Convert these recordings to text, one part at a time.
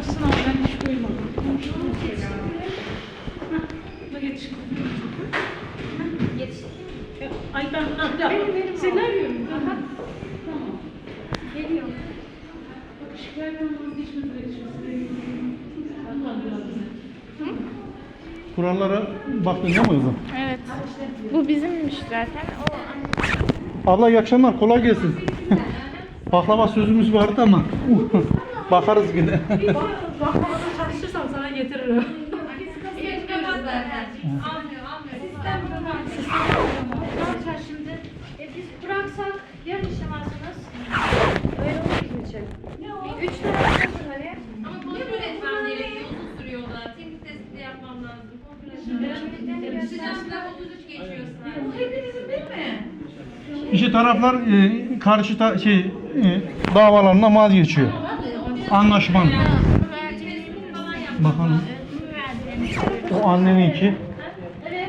koymuşsun ama ben hiç yetişkin. Ya, Ay ben hala seni arıyorum. Aha. Tamam. Geliyor. Bak şikayetten vazgeçmedi de Allah'ım yarabbim. Kurallara baktın değil mi kızım? Evet. Bu bizimmiş zaten. O Abla iyi akşamlar. Kolay gelsin. Baklava sözümüz vardı ama bakarız yine. Bakmada çalışırsam sana getiririm. Arkadaşlar şimdi e, biz bıraksak yarın işlemezsiniz. Öyle olmayacak. Bir üç tane yapıyorsun hani. Ama kontrol etmem gerekiyor. Uzun sürüyor da. Teknik testi de yapmam lazım. Kontrol etmem lazım. Sıcak sıcak 33 geçiyor sınav. Bu hepinizin değil mi? İşte taraflar e, karşı ta- şey e, davalarına vazgeçiyor. Anlaşman. Bakalım. O? Ee,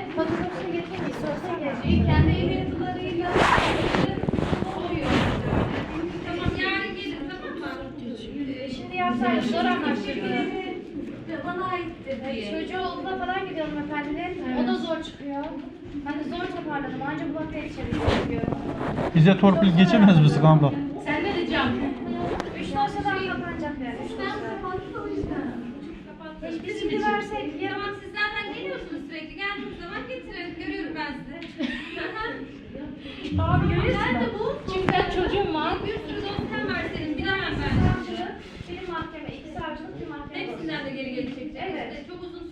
Şimdi yapsaydı zor anlaştık. Bana aittir diye. Çocuğu okula falan gidiyor hanımefendinin. O da zor çıkıyor. Hani zor toparladım. Ancak bu vakti yetişebiliyor. Bize torpil geçemez misin abla? Senden ricam. Üç dosyadan kapanacak yani. Üç dosya. Hiç biz şimdi versek yarın Tamam siz zaten geliyorsunuz sürekli. Geldiğiniz zaman getirin. Görüyorum ben sizi. Abi görüyorsun. Nerede bu? Çünkü ben çocuğum var. Bir sürü dosyan var senin. Bilemem ben. Savcılık, bir mahkeme, iki savcılık, bir mahkeme. Hepsinden de geri geri çekeceğiz. Evet. İşte Çok uzun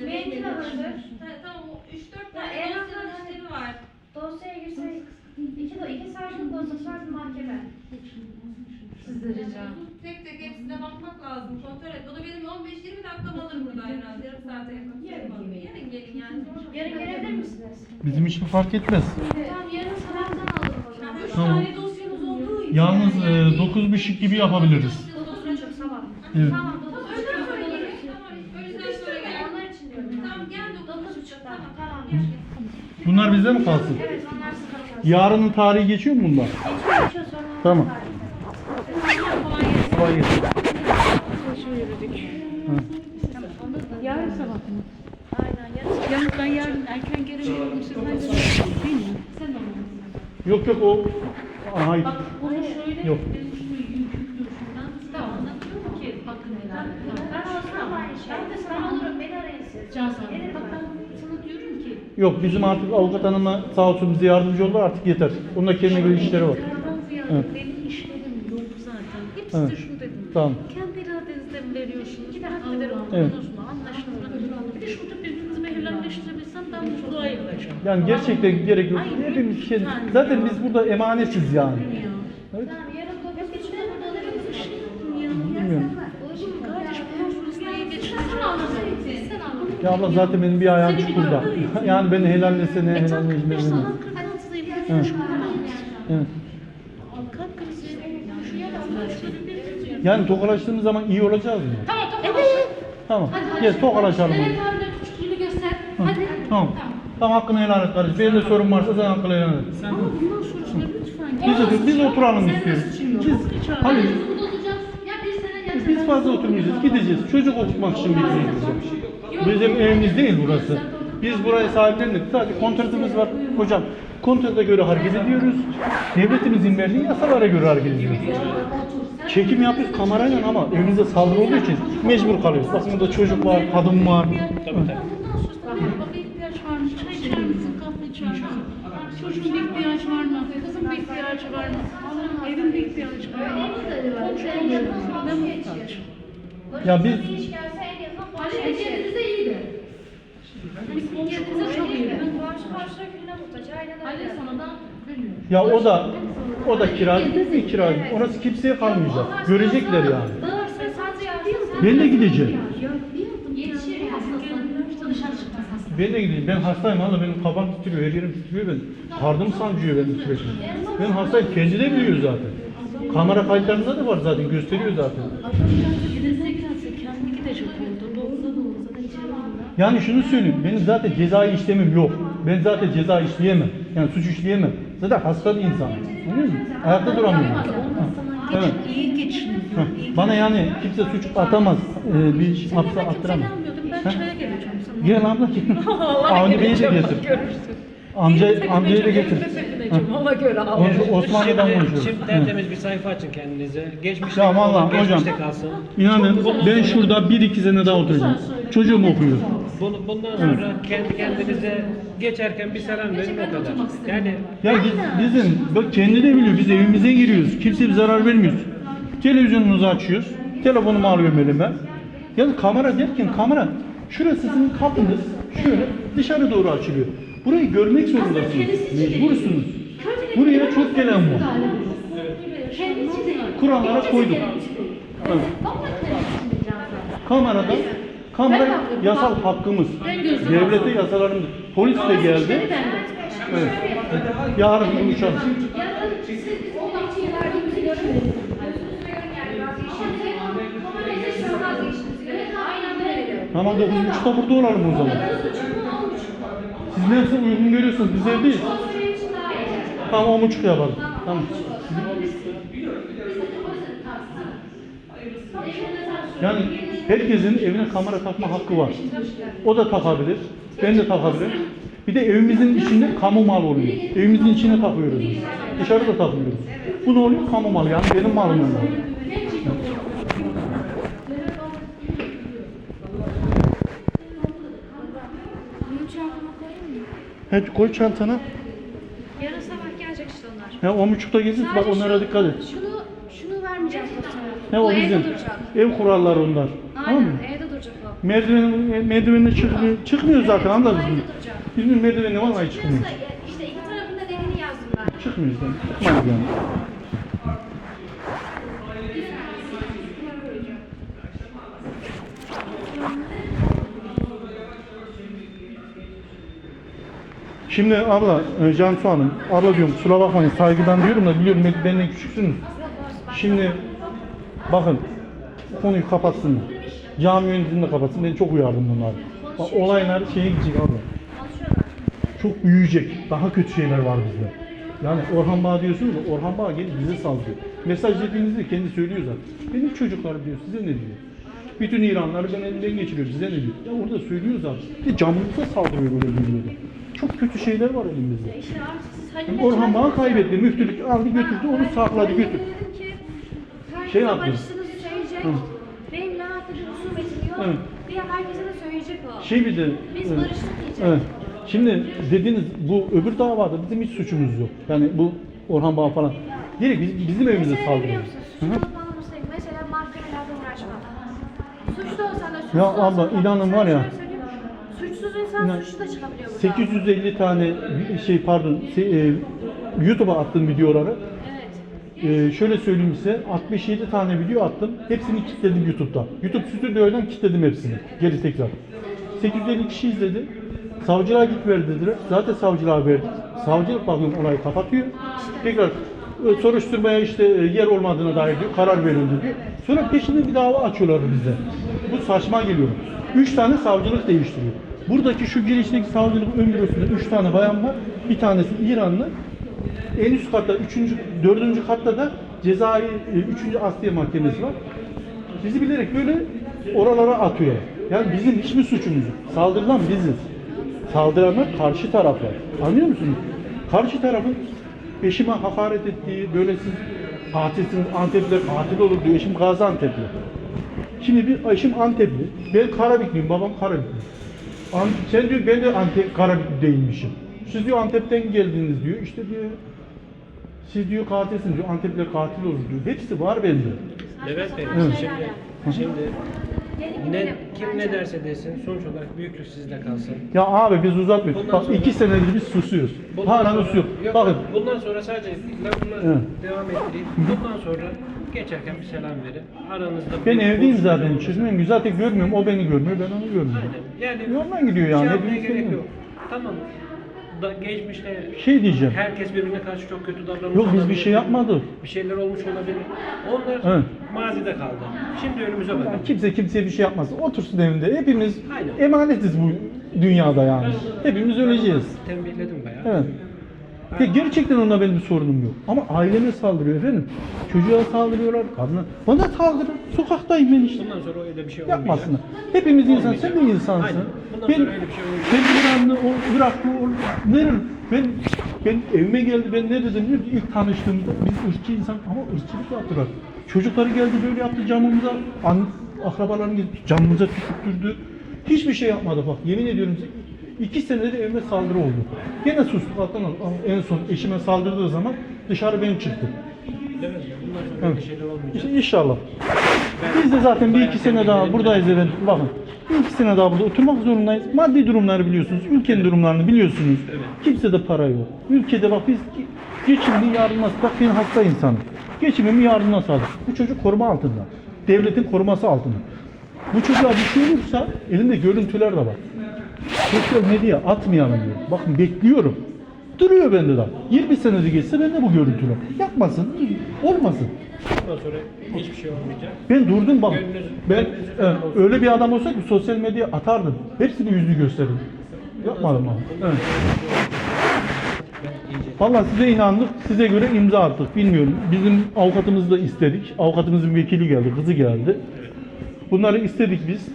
süre o hepsinde. Benimki de hazır. Ta- Tamam o 3-4 Ha, tane en dosyanın azından- işlemi var. Dosyaya girsek, iki, do- iki savcılık dosyası var, bir mahkeme. Size ricam. Tek tek hepsine bakmak lazım. Kontrol et. Bu da benim 15-20 dakikam alır burada en az. Yarım saate yakın. Yarın gelin. Yarın gelin yani. Yarın gelebilir misiniz? Bizim için fark etmez. Tamam, yarın sabahtan alalım o zaman. Tamam. tane dosyanız olduğu için. Yalnız e, 9 buçuk gibi yapabiliriz. Dokuz buçuk sabah. Evet. Tamam, dokuz buçuk Öğleden sonra sabah. gelin. Tamam. Öğleden sonra gel. Onlar için diyorum. Tamam gel Dokuz buçuk, tamam, tamam. Bunlar bizde mi kalsın? Evet, onlar sizde kalsın. Yarının tarihi geçiyor mu bunda? Geçiyor, geçiyor, sonra onlar Tamam. Kolay gelsin. Yarın sabah mı? Aynen, yarın Yarın ben yarın erken. Siz hangi Değil mi? Sen olmalısın. Yok yok o. Aa, hayır. Bak bunu şöyle Yok. Ben şey. Ben de sana olurum, beni arayın siz. Cansan Gelirim bak ben. Sana diyorum ki Yok bizim artık avukat hanıma sağ olsun bize yardımcı oldu artık yeter. Onun da kendine göre işleri var. Evet. benim işlerim yok zaten. Hep Evet. size şunu dedim. Tamam. Kendi iradenizle mi veriyorsunuz? Bir de hakikaten Evet. okudunuz mu? Anlaştınız mı? Bir de şurada birbirinizi bir helalleştirebilsem ben mutlu ayrılacağım. Yani gerçekten gerek yok. Ay, Hepimiz kendi- zaten biz burada emanetiz yani. Ya. Evet. Tamam, yarın dokuz buçukta Ben burada böyle oluruz. bir şey yaptım ya. Bilmiyorum. Oğlum kardeş bu fırsatı geçireceğim. Sen anladın. Sen anladın. Ya abla zaten benim bir ayağım çukurda. Yani beni helallesene E tam helallesene. 45 bilmem. saat 46 sayı Evet. Evet. Yani tokalaştığımız zaman iyi olacağız mı? Tamam tamam. Evet. Tamam. Gel tokalaşalım. hadi. Kadar küçüklüğünü göster. Hı, Hadi. Tamam. Tamam hakkını helal et kardeşim. Benim de sorun varsa sen hakkını helal et. Ama bundan sonrasında lütfen. Biz, biz oturalım istiyoruz. Biz, hayır, biz fazla oturmayacağız. Gideceğiz. Çocuk okutmak için gideceğiz. Bizim evimiz değil burası. Biz burayı sahiplendik. Sadece kontratımız var. Hocam kontrata göre hareket ediyoruz. Devletimizin verdiği yasalara göre hareket ediyoruz. Çekim yapıyoruz kamerayla ama evimize saldırı olduğu için mecbur kalıyoruz. Bakın burada çocuk var, kadın var. Tabii bak misin? Çocuğun bir ihtiyacı var mı? Kızın bir ihtiyacı var mı? Evin bir ihtiyacı var mı? Ne muhtaç? Ya biz Hani eşi. kendinize iyiydi. Komşu çok iyi. Komşu komşuna külüne muhtaç, aynen Ali öyle. da veriyor. ya o da o da kiracı, biz de kiracı. Orası kimseye kalmayacak. Görecekler yani. Ben de gideceğim. Ben de gideyim. Ben hastayım hala benim kafam titriyor, her yerim titriyor ben. Kardım sancıyor benim sürekli. Ben hastayım. Kendi de biliyor zaten. Kamera kayıtlarında da var zaten. Gösteriyor zaten. Adam gelse. Doğruza içeri. Yani şunu söyleyeyim. Benim zaten cezai işlemim yok. Ben zaten ceza işleyemem. Yani suç işleyemem. Zaten hasta bir insan. Anlıyor musun? Ayakta duramıyorum. Evet. iyi geçiniyor. Heh, iyi Bana yani kimse suç atamaz. Ee, bir Seni hapse ben attıramaz. Ben çaya geleceğim sana. Gel abla gel. Avni Bey'i de getir. Görürsün. Amca, amcayı da getir. Ona göre al. Konuş- Osmanlı'dan Şimdi, konuşuyoruz. şimdi Hı. tertemiz bir sayfa açın kendinize. Geçmişte Ya kalan, vallahi hocam, geçmişte kalsın. İnanın ben şurada bir iki sene daha oturacağım. Çocuğum okuyor. Bunu, bundan sonra kendi kendinize geçerken bir selam verin o kadar. Yani Ya biz, bizim, bak kendi de biliyor, biz evimize giriyoruz. Kimseye bir zarar vermiyoruz. Televizyonumuzu açıyoruz. Telefonumu alıyorum elime. Ya kamera derken kamera, şurası sizin kapınız, şöyle dışarı doğru açılıyor. Burayı görmek zorundasınız. Mecbursunuz. Buraya çok gelen var. Kurallara koyduk. Evet. Kamerada, kamera yasal hakkımız. Devlete yasalarımız. Polis de geldi. Evet. Yarın buluşalım. Tamam 9.30'da burada olalım o zaman. Siz nasıl uygun görüyorsunuz? Biz evdeyiz. Tamam 10.30 yapalım. Tamam. Yani herkesin evine kamera takma hakkı var. O da takabilir. Ben de takabilirim. Bir de evimizin içinde kamu mal oluyor. Evimizin içine takıyoruz. Dışarıda takmıyoruz. Bu ne oluyor? Kamu mal yani benim malım yani. Hadi koy çantana. Yarın sabah gelecek işte onlar. Ya on buçukta gezeceğiz. Bak Sadece onlara şu- dikkat et. Şunu, şunu vermeyeceğim fotoğrafı. Ne o evde bizim. duracak. Ev kuralları onlar. Tamam mı? Aynen evde duracak o. Merdiven, merdivenine çıkmıyor. Çıkmıyor zaten abla o bizim. evde duracak. Bizim merdivenine vallahi çıkmıyor. Çıkmıyorsa işte iki tarafında dediğini yazdım ben. Çıkmıyor işte. Çıkmaz yani. Şimdi abla, e, Cansu Hanım, abla diyorum kusura bakmayın saygıdan diyorum da biliyorum ben- benden küçüksünüz. Şimdi bakın konuyu kapatsın. Cami yönetimini de kapatsın. Ben çok uyardım bunları. Bak, Olaylar şeye gidecek abla çok büyüyecek. Daha kötü şeyler var bizde. Yani Orhan Bağ diyorsunuz da Orhan Bağ gelip bize saldırıyor. Mesaj dediğinizde kendi söylüyor zaten. Benim çocuklarım diyor size ne diyor? Bütün İranları ben elimden geçiriyorum size ne diyor? Ya orada söylüyor zaten. Bir de camımıza saldırıyor böyle videoda. Çok kötü şeyler var elimizde. İşte artık siz Halil'le Orhan Bağ çağırın. kaybetti. Müftülük aldı götürdü onu sakladı götürdü. Dedim ki, herkese Şey yaptı. barıştığınızı söyleyecek. Hı. Benim lavatta bir husumetim yok. Evet. Diye herkese de söyleyecek o. Şey bir de... Biz evet. barıştık diyecek. Evet. Şimdi dediğiniz bu öbür davada bizim hiç suçumuz yok. Yani bu Orhan Bağ falan. Direkt biz, bizim evimize Mesela ne biliyor saldırıyor. musun? Hı hı. Suçlu falan olsaydı mesela mahkemelerde uğraşmam. Suçlu olsan da suçsuz Ya olsan abla, da- inanın Sana var ya. şöyle söyleyeyim. İnan- suçlu da çıkabiliyor burada. 850 tane şey pardon se- e, YouTube'a attım videoları. Evet. E, şöyle söyleyeyim size 67 tane video attım. Hepsini kilitledim YouTube'da. YouTube stüdyodan kilitledim hepsini. Geri tekrar. 850 kişi izledi. Savcılığa git ver dediler. Zaten savcılığa verdik. Savcılık bakıyorum olayı kapatıyor. Tekrar e, soruşturmaya işte e, yer olmadığına dair diyor, karar verildi diyor. Sonra peşinde bir dava açıyorlar bize. Bu saçma geliyor. Üç tane savcılık değiştiriyor. Buradaki şu girişteki savcılık ön bürosunda üç tane bayan var. Bir tanesi İranlı. En üst katta, üçüncü, dördüncü katta da cezai e, üçüncü Asliye Mahkemesi var. Bizi bilerek böyle oralara atıyor. Yani bizim hiçbir suçumuz yok. Saldırılan biziz. Saldıranlar karşı taraflar. Anlıyor musunuz? Karşı tarafın eşime hakaret ettiği, böyle siz katilsiniz, Antepliler katil olur diyor. Eşim Gaziantep'li. Şimdi bir eşim Antepli. Ben Karabikliyim, babam Karabikli. An, sen diyor ben de Antep Karabikli değilmişim. Siz diyor Antep'ten geldiniz diyor. İşte diyor siz diyor katilsiniz diyor. Antepliler katil olur diyor. Hepsi var bende. Evet Bey, Evet. şimdi, şimdi ne, kim ne derse desin sonuç olarak büyüklük sizde kalsın. Ya abi biz uzatmıyoruz. Bundan Bak sonra- iki senedir biz susuyoruz. Hala sonra- susuyor. Yok, Bakın Bundan sonra sadece lafına Evet. devam ettireyim. Bundan sonra geçerken bir selam verin. Aranızda ben bir evdeyim konuşma zaten. olmasın. Çıkmıyorum. Zaten görmüyorum. O beni görmüyor. Ben onu görmüyorum. Aynen. Yani Yoldan gidiyor yani. Şey yapmaya Hepimiz gerek seviyoruz. yok. Tamam. Da, geçmişte Şey diyeceğim. herkes birbirine karşı çok kötü davranmış Yok biz bir olabilir. şey yapmadık. Bir şeyler olmuş olabilir. Onlar Evet. mazide kaldı. Şimdi önümüze bakın. Kimse kimseye bir şey yapmaz. Otursun evinde. Hepimiz Aynen. emanetiz bu dünyada yani. Hepimiz öleceğiz. Tembihledim bayağı. Evet. Ya gerçekten onunla benim bir sorunum yok. Ama aileme saldırıyor efendim. Çocuğa saldırıyorlar, kadına. Bana saldırır. Sokaktayım ben işte. Bundan sonra öyle bir şey olmayacak. Yapmasınlar. Hepimiz insan, sen de insansın. Aynen. Bundan Ben, sonra öyle bir şey olmayacak. ben İranlı, o Iraklı, o nerelim? Ben, ben evime geldi, ben ne dedim musun? İlk tanıştığımda biz ırkçı insan ama ırkçılık yaptılar. Çocukları geldi böyle yaptı camımıza, an, akrabalarım geldi camımıza tükürdü. Hiçbir şey yapmadı bak yemin ediyorum size. İki senede de evime saldırı oldu. Gene aldık. Ama en son eşime saldırdığı zaman dışarı ben çıktım. Şeyler olmayacak. İşte inşallah. Biz de zaten bir iki sene daha buradayız efendim. Bakın. Bir iki sene daha burada oturmak zorundayız. Maddi durumları biliyorsunuz. Ülkenin durumlarını biliyorsunuz. Kimse de para yok. Ülkede bak biz geçimini nasıl? Bak ben hasta insanım. Geçimimi yarın nasıl alır? Bu çocuk koruma altında. Devletin koruması altında. Bu çocuğa bir şey olursa elinde görüntüler de var. Sosyal medya atmayalım diyor. Bakın bekliyorum. Duruyor bende daha. 20 senede geçse bende bu görüntüler. Yapmasın. Olmasın. Bundan sonra hiçbir şey olmayacak. Ben durdum bak. Gönlünüz- Ben gönlünüz e, olsun. öyle bir adam olsaydı sosyal medyaya atardım. Hepsini yüzünü gösterirdim. Yapmadım ama. Evet. Vallahi size inandık. Size göre imza attık. Bilmiyorum. Bizim avukatımızı da istedik. Avukatımızın vekili geldi, kızı geldi. Bunları istedik biz.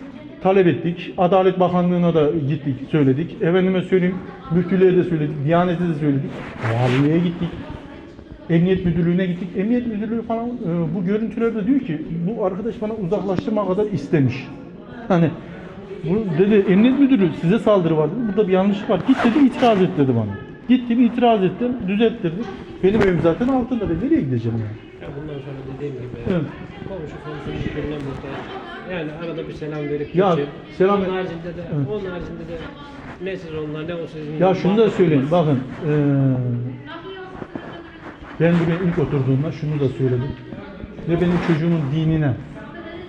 Talep ettik. Adalet Bakanlığı'na da gittik, söyledik. Efendime söyleyeyim, müftülüğe de söyledik, Diyanet'e de söyledik. Valiliğe gittik. Emniyet Müdürlüğü'ne gittik. Emniyet Müdürlüğü falan e, bu görüntülerde diyor ki bu arkadaş bana uzaklaştırma kadar istemiş. Hani bu dedi Emniyet Müdürü size saldırı var dedi. Burada bir yanlışlık var. Git dedi itiraz et dedi bana. Gittim itiraz ettim, düzelttirdik. Benim evim zaten altında. Ben nereye gideceğim yani? Ya bundan sonra dediğim gibi Evet. komşu komşunun birbirine muhtaç. Yani arada bir selam verip Ya, geçip. selam- Onun haricinde de, Evet. onun haricinde de ne siz onlar ne o sizin. Ya şunu da söyleyeyim. Bakın eee, ben buraya ilk oturduğumda şunu da söyledim. Ne benim çocuğumun dinine,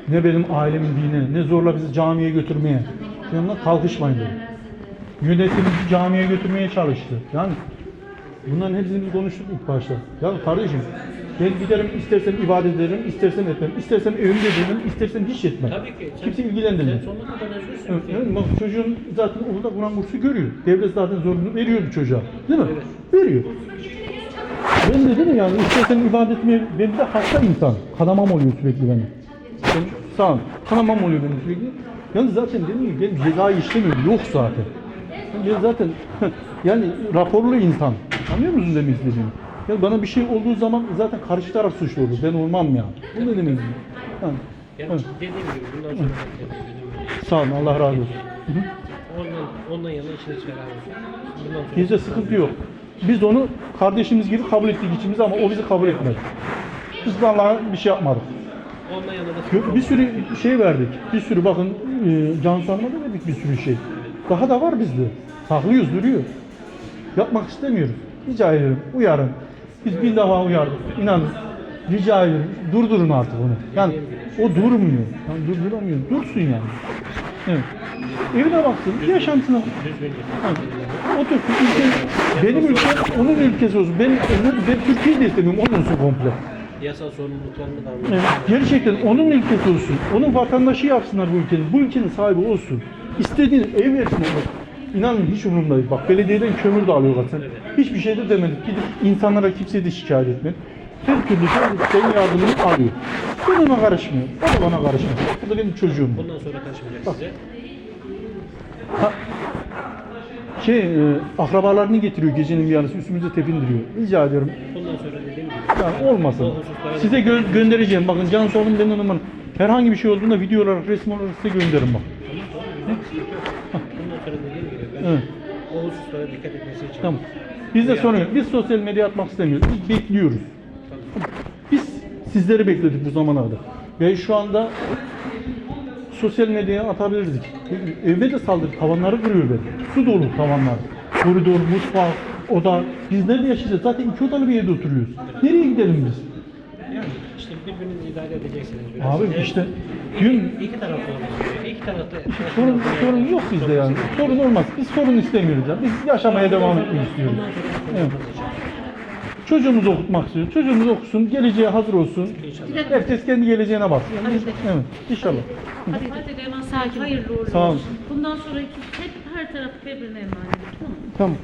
ne benim ailemin dinine, ne zorla bizi camiye götürmeye. Yanına kalkışmayın dedim. Yönetim bizi camiye götürmeye çalıştı. Yani bunların hepsini biz konuştuk ilk başta. Ya kardeşim ben giderim istersen ibadet ederim, istersen etmem, istersen evimde ederim, istersen hiç etmem. Tabii ki. Kimse ilgilendirmez. Sen sonuna kadar Evet, evet, bak çocuğun zaten orada Kur'an kursu görüyor. Devlet zaten zorunlu veriyor bu çocuğa. Değil mi? Veriyor. Ben de dedim yani istersen ibadet etmeye, benim de hasta insan. Kanamam oluyor sürekli benim. benim sağ ol. Kanamam oluyor benim sürekli. Yalnız zaten dedim ki benim cezayı işlemiyorum. Yok zaten. Ben zaten yani raporlu insan. Anlıyor musun demek istediğimi? Yani bana bir şey olduğu zaman zaten karşı taraf suçlu olur. Ben olmam ya. Bu ne demek? Yani, Yani evet. dediğim gibi bundan sonra. Sağ olun. Allah razı olsun. Hı hı. Ondan, ondan yana içiniz ferah olsun. Bizde sıkıntı yok. Biz onu kardeşimiz gibi kabul ettik içimize ama o bizi kabul etmedi. Biz vallahi bir şey yapmadık. ondan yana da Bir sürü şey verdik. Bir sürü bakın e, can sarma da verdik bir sürü şey. Daha da var bizde. Saklıyoruz, duruyor. Yapmak istemiyoruz. Rica ediyorum, uyarın. Biz bin defa uyardık. İnanın. Rica ediyorum. Durdurun artık onu. Yani o durmuyor. Yani durduramıyor. Dursun yani. Evet. Evine baksın, yaşantına. Ha, Otursun, ülke, benim ülkem onun ülkesi olsun. Ben, ben Türkiye'yi de istemiyorum, onun olsun komple. yasal sorumluluklarını da. Evet, gerçekten onun ülkesi olsun. Onun vatandaşı yapsınlar bu ülkenin. Bu ülkenin sahibi olsun. İstediğini ev versin ona. İnanın hiç umurumda değil. Bak belediyeden kömür de alıyorlar sen. Hiçbir şey de demedik. Gidip insanlara kimseye de şikayet etmedik. Her türlü senin yardımını alıyor. Ben ona karışmıyorum. O da bana karışmıyor. O da benim çocuğum. Bundan sonra kaçmayacak size. Ha, şey, e, akrabalarını getiriyor gecenin bir yarısı üstümüze tepindiriyor. Rica ediyorum. Bundan sonra dediğim gibi. Yani olmasın. Size gö- göndereceğim. Bakın Can Sorun benim numaram. Herhangi bir şey olduğunda video olarak, resim olarak size gönderirim bak. Bundan sonra dediğim gibi ben Evet. o hususlara dikkat etmesi için. Tamam. Biz de sorun yok. Biz sosyal medya atmak istemiyoruz. Biz bekliyoruz. Biz sizleri bekledik bu zamana kadar. Ve şu anda sosyal medyaya atabilirdik. Evde de saldırı, tavanları kırıyor beni. Su dolu tavanlar. Koridor, mutfak, oda. Biz nerede yaşayacağız? Zaten iki odalı bir evde oturuyoruz. Nereye gidelim biz? Yani işte birbirinizi idare edeceksiniz biraz. Abi Evet. işte dün İki taraflı gerekiyor. İki tarafta. sorun, sorun yok bizde yani. Sorun olmaz. Biz sorun istemiyoruz ya. Biz yaşamaya devam etmek istiyoruz. Evet. Çocuğumuzu okutmak istiyoruz. Çocuğumuz okusun, geleceğe hazır olsun. Herkes kendi geleceğine baksın. Evet, inşallah. Hadi hadi hemen sakin. Hayırlı uğurlu Sağ olun. olsun. Bundan sonraki hep her taraf birbirine emanet. Tamam? Tamam.